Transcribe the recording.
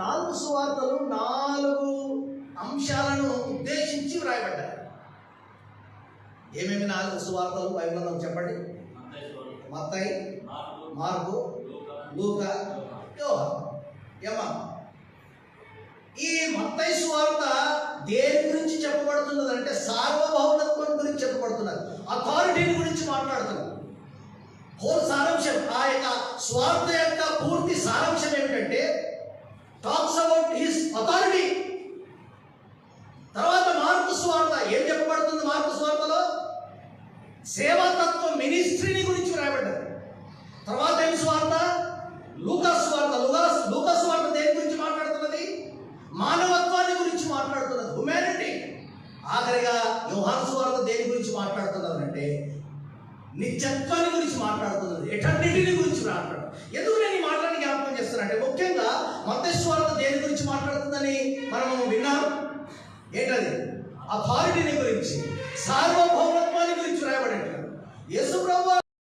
నాలుగు సువార్తలు నాలుగు అంశాలను ఉద్దేశించి వ్రాయబడ్డాయి ఏమేమి నాలుగు సువార్తలు బైబిల్లో చెప్పండి? మత్తయి మార్పు లూక యోహాను యమ. ఈ మత్తయి సువార్త దేని గురించి చెప్పబడుతున్నది అంటే సార్వభౌమత్వం గురించి చెప్పబడుతున్నది. అథారిటీని గురించి మాట్లాడుతున్నారు హోల్ సారాంశం ఆ యొక్క స్వార్థ యొక్క పూర్తి సారాంశం టాక్స్ అబౌట్ హిస్ అథారిటీ తర్వాత మార్పు స్వార్థ ఏం చెప్పబడుతుంది మార్పు స్వార్థలో సేవాతత్వ మినిస్ట్రీని గురించి రాయబడ్డారు. తర్వాత ఏం స్వార్థ? లూకస్ వార్త లూకస్ లూకస్ వార్త దేని గురించి మాట్లాడుతున్నది? మానవత్వాన్ని గురించి మాట్లాడుతున్నది హ్యుమానిటీ ఆఖరిగా యోహాను వార్త దేని గురించి మాట్లాడుతున్నదంటే నిత్యత్వాన్ని గురించి మాట్లాడుతున్నది ఎటర్నిటీని గురించి మాట్లాడు ఎందుకు జ్ఞాపకం అంటే ముఖ్యంగా మతేశ్వరత దేని గురించి మాట్లాడుతుందని మనము విన్నాం? ఏంటది? అథారిటీని గురించి సార్వభౌమత్వాన్ని గురించి రాయబడి యేసు